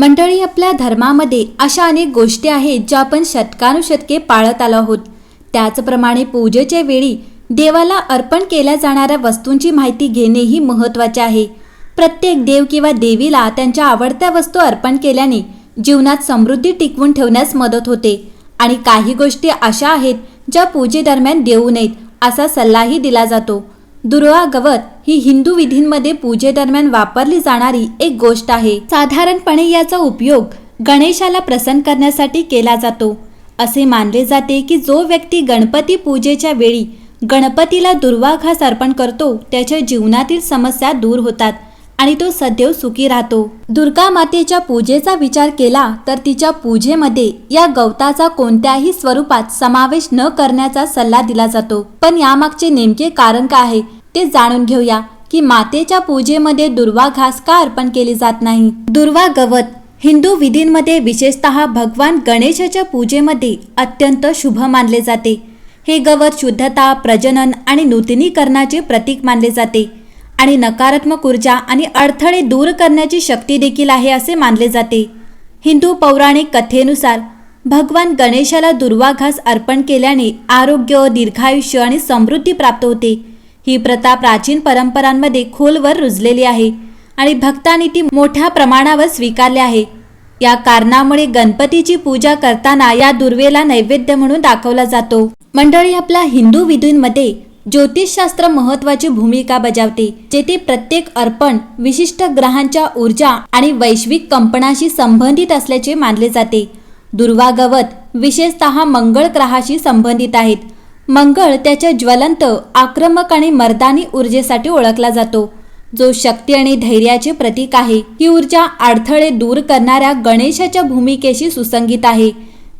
मंडळी आपल्या धर्मामध्ये अशा अनेक गोष्टी आहेत ज्या आपण शतकानुशतके पाळत आलो आहोत. त्याचप्रमाणे पूजेच्या वेळी देवाला अर्पण केल्या जाणाऱ्या वस्तूंची माहिती घेणेही महत्त्वाचे आहे. प्रत्येक देव किंवा देवीला त्यांच्या आवडत्या वस्तू अर्पण केल्याने जीवनात समृद्धी टिकवून ठेवण्यास मदत होते. आणि काही गोष्टी अशा आहेत ज्या पूजेदरम्यान देऊ नयेत असा सल्लाही दिला जातो. दुर्वा गवत ही हिंदू विधींमध्ये पूजेदरम्यान वापरली जाणारी एक गोष्ट आहे. साधारणपणे याचा उपयोग गणेशाला प्रसन्न करण्यासाठी केला जातो. असे मानले जाते की जो व्यक्ती गणपती पूजेच्या वेळी गणपतीला दुर्वा घास अर्पण करतो त्याच्या जीवनातील समस्या दूर होतात. आणि तो सदैव सुखी राहतो. दुर्गा मातेच्या पूजेचा विचार केला तर तिच्या पूजेमध्ये या गवताचा कोणत्याही स्वरूपात समावेश न करण्याचा सल्ला दिला जातो. पण यामागचे नेमके कारण काय आहे ते जाणून घेऊया की मातेच्या पूजेमध्ये दुर्वा घास का अर्पण केली जात नाही? दुर्वा गवत हिंदू विधींमध्ये विशेषतः भगवान गणेशाच्या पूजेमध्ये अत्यंत शुभ मानले जाते. हे गवत शुद्धता प्रजनन आणि नूतनीकरणाचे प्रतीक मानले जाते. आणि नकारात्मक ऊर्जा आणि अडथळे दूर करण्याची शक्ती देखील आहे असे मानले जाते. हिंदू पौराणिक कथेनुसार भगवान गणेशाला दुर्वा घास अर्पण केल्याने आरोग्य दीर्घायुष्य आणि समृद्धी प्राप्त होते. ही प्रथा प्राचीन परंपरांमध्ये खोलवर रुजलेली आहे आणि भक्तांनी ती मोठ्या प्रमाणावर स्वीकारली आहे. या कारणामुळे गणपतीची पूजा करताना या दुर्वेला नैवेद्य म्हणून दाखवला जातो. मंडळी आपल्या हिंदू विधींमध्ये ज्योतिषशास्त्र महत्वाची भूमिका बजावते जेथे प्रत्येक अर्पण विशिष्ट ग्रहांच्या ऊर्जा आणि वैश्विक कंपनाशी संबंधित असल्याचे मानले जाते. दुर्वा गवत विशेषतः मंगळ ग्रहाशी संबंधित आहेत. मंगळ त्याच्या ज्वलंत आक्रमक आणि मर्दानी ऊर्जेसाठी ओळखला जातो. जो शक्ती आणि धैर्याचे प्रतीक आहे ही ऊर्जा अडथळे दूर करणाऱ्या गणेशाच्या भूमिकेशी सुसंगीत आहे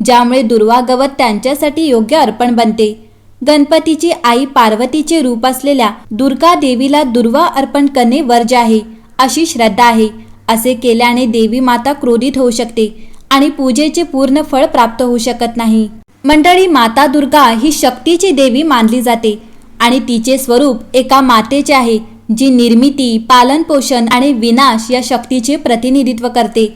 ज्यामुळे दुर्वा गवत त्यांच्यासाठी योग्य अर्पण बनते. गणपतीची आई पार्वतीचे रूप असलेल्या दुर्गा देवीला दुर्वा अर्पण करणे वर्ज आहे अशी श्रद्धा आहे. असे केल्याने देवी माता क्रोधित होऊ शकते आणि पूजेचे पूर्ण फळ प्राप्त होऊ शकत नाही. मंडळी माता दुर्गा ही शक्तीची देवी मानली जाते आणि तिचे स्वरूप एका मातेचे आहे जी निर्मिती पालनपोषण आणि विनाश या शक्तीचे प्रतिनिधित्व करते.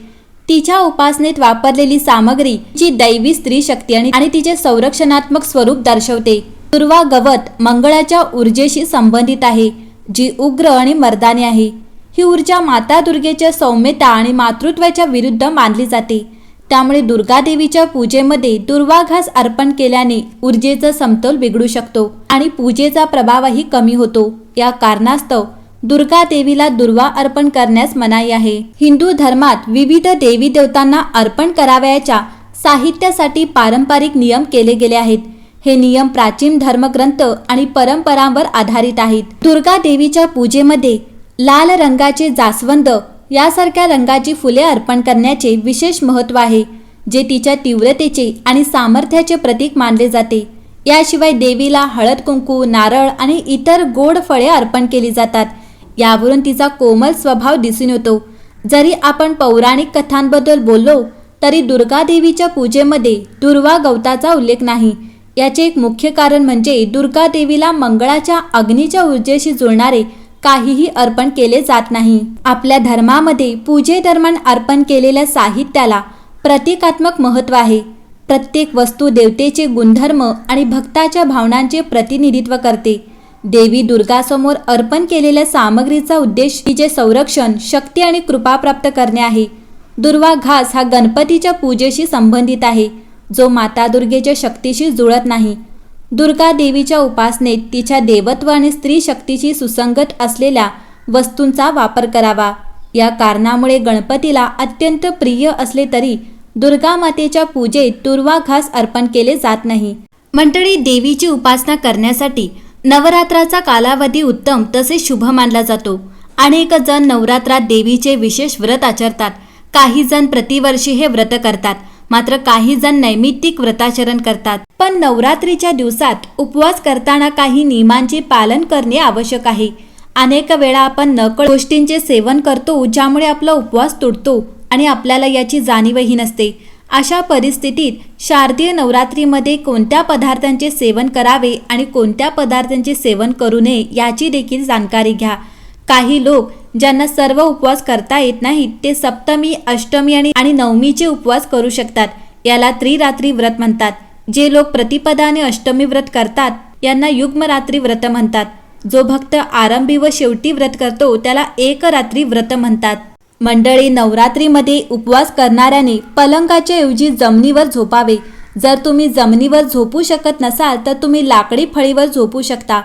तिच्या उपासनेत वापरलेली सामग्री जी दैवी स्त्री शक्ती आणि आणि तिचे संरक्षणात्मक स्वरूप दर्शवते. दुर्वा गवत मंगळाच्या ऊर्जेशी संबंधित आहे जी उग्र आणि मर्दानी आहे. ही ऊर्जा माता दुर्गेच्या सौम्यता आणि मातृत्वाच्या विरुद्ध मानली जाते. त्यामुळे दुर्गादेवीच्या पूजेमध्ये दुर्वाघास अर्पण केल्याने ऊर्जेचा समतोल बिघडू शकतो आणि पूजेचा प्रभावही कमी होतो. या कारणास्तव दुर्गा देवीला दुर्वा अर्पण करण्यास मनाई आहे. हिंदू धर्मात विविध देवी देवतांना अर्पण करावयाच्या साहित्यासाठी पारंपरिक नियम केले गेले आहेत. हे नियम प्राचीन धर्मग्रंथ आणि परंपरांवर आधारित आहेत. दुर्गा देवीच्या पूजेमध्ये लाल रंगाचे जास्वंद यासारख्या रंगाची फुले अर्पण करण्याचे विशेष महत्त्व आहे जे तिच्या तीव्रतेचे आणि सामर्थ्याचे प्रतीक मानले जाते. याशिवाय देवीला हळद कुंकू नारळ आणि इतर गोड फळे अर्पण केली जातात. यावरून तिचा कोमल स्वभाव दिसून येतो. जरी आपण पौराणिक कथांबद्दल बोललो तरी दुर्गादेवीच्या पूजेमध्ये दुर्वा गवताचा उल्लेख नाही. याचे एक मुख्य कारण म्हणजे दुर्गा देवीला मंगळाच्या अग्नीच्या ऊर्जेशी जुळणारे काहीही अर्पण केले जात नाही. आपल्या धर्मामध्ये पूजेदरम्यान अर्पण केलेल्या साहित्याला प्रतिकात्मक महत्त्व आहे. प्रत्येक वस्तू देवतेचे गुणधर्म आणि भक्ताच्या भावनांचे प्रतिनिधित्व करते. देवी दुर्गासमोर अर्पण केलेल्या सामग्रीचा उद्देश तिचे संरक्षण शक्ती आणि कृपा प्राप्त करणे आहे. दुर्वा घास हा गणपतीच्या पूजेशी संबंधित आहे. जो माता दुर्गेच्या शक्तीशी जुळत नाही. दुर्गा देवीच्या उपासनेत तिच्या देवत्व आणि स्त्री शक्तीशी सुसंगत असलेल्या वस्तूंचा वापर करावा. या कारणामुळे गणपतीला अत्यंत प्रिय असले तरी दुर्गा मातेच्या पूजेत तुर्वाघास अर्पण केले जात नाही. मंडळी देवीची उपासना करण्यासाठी नवरात्राचा कालावधी उत्तम तसेच शुभ मानला जातो. अनेक जण नवरात्रात देवीचे विशेष व्रत आचरतात. काही जण प्रतिवर्षी हे व्रत करतात. मात्र काही जण नैमित्तिक व्रताचरण करतात. पण नवरात्रीच्या दिवसात उपवास करताना काही नियमांचे पालन करणे आवश्यक आहे. अनेक वेळा आपण नकळ गोष्टींचे सेवन करतो ज्यामुळे आपला उपवास तुटतो आणि आपल्याला याची जाणीवही नसते. अशा परिस्थितीत शारदीय नवरात्रीमध्ये कोणत्या पदार्थांचे सेवन करावे आणि कोणत्या पदार्थांचे सेवन करू नये याची देखील जाणकारी घ्या. काही लोक ज्यांना सर्व उपवास करता येत नाहीत ते सप्तमी अष्टमी आणि नवमीचे उपवास करू शकतात. याला त्रिरात्री व्रत म्हणतात. जे लोक प्रतिपदा आणि अष्टमी व्रत करतात यांना युग्मरात्री व्रत म्हणतात. जो भक्त आरंभी व शेवटी व्रत करतो त्याला एक रात्री व्रत म्हणतात. मंडळी नवरात्रीमध्ये उपवास करणाऱ्याने पलंगाच्या ऐवजी जमिनीवर झोपावे. जर तुम्ही जमिनीवर झोपू शकत नसाल तर तुम्ही लाकडी फळीवर झोपू शकता.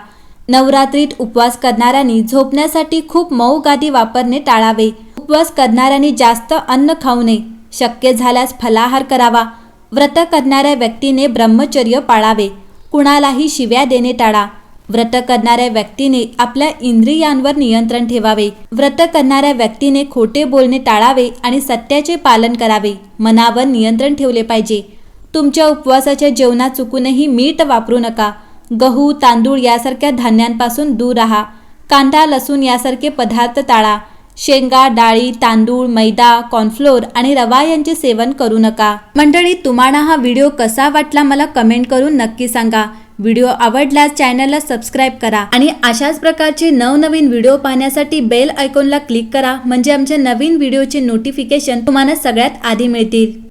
नवरात्रीत उपवास करणाऱ्यांनी झोपण्यासाठी खूप मऊ गादी वापरणे टाळावे. उपवास करणाऱ्यांनी जास्त अन्न खाऊ नये. शक्य झाल्यास फलाहार करावा. व्रत करणाऱ्या व्यक्तीने ब्रह्मचर्य पाळावे. कुणालाही शिव्या देणे टाळा. व्रत करणाऱ्या व्यक्तीने आपल्या इंद्रियांवर नियंत्रण ठेवावे. व्रत करणाऱ्या व्यक्तीने खोटे बोलणे टाळावे आणि सत्याचे पालन करावे. मनावर नियंत्रण ठेवले पाहिजे. तुमच्या उपवासाच्या जेवणात चुकूनही मीठ वापरू नका. गहू तांदूळ यासारख्या धान्यांपासून दूर राहा. कांदा लसूण यासारखे पदार्थ टाळा. शेंगा डाळी तांदूळ मैदा कॉर्नफ्लोअर आणि रवा यांचे सेवन करू नका. मंडळी तुम्हाला हा व्हिडिओ कसा वाटला मला कमेंट करून नक्की सांगा. व्हिडिओ आवडल्यास चॅनलला सबस्क्राईब करा आणि अशाच प्रकारचे नवनवीन व्हिडिओ पाहण्यासाठी बेल आयकॉनला क्लिक करा. म्हणजे आमच्या नवीन व्हिडिओचे नोटिफिकेशन तुम्हाला सगळ्यात आधी मिळतील.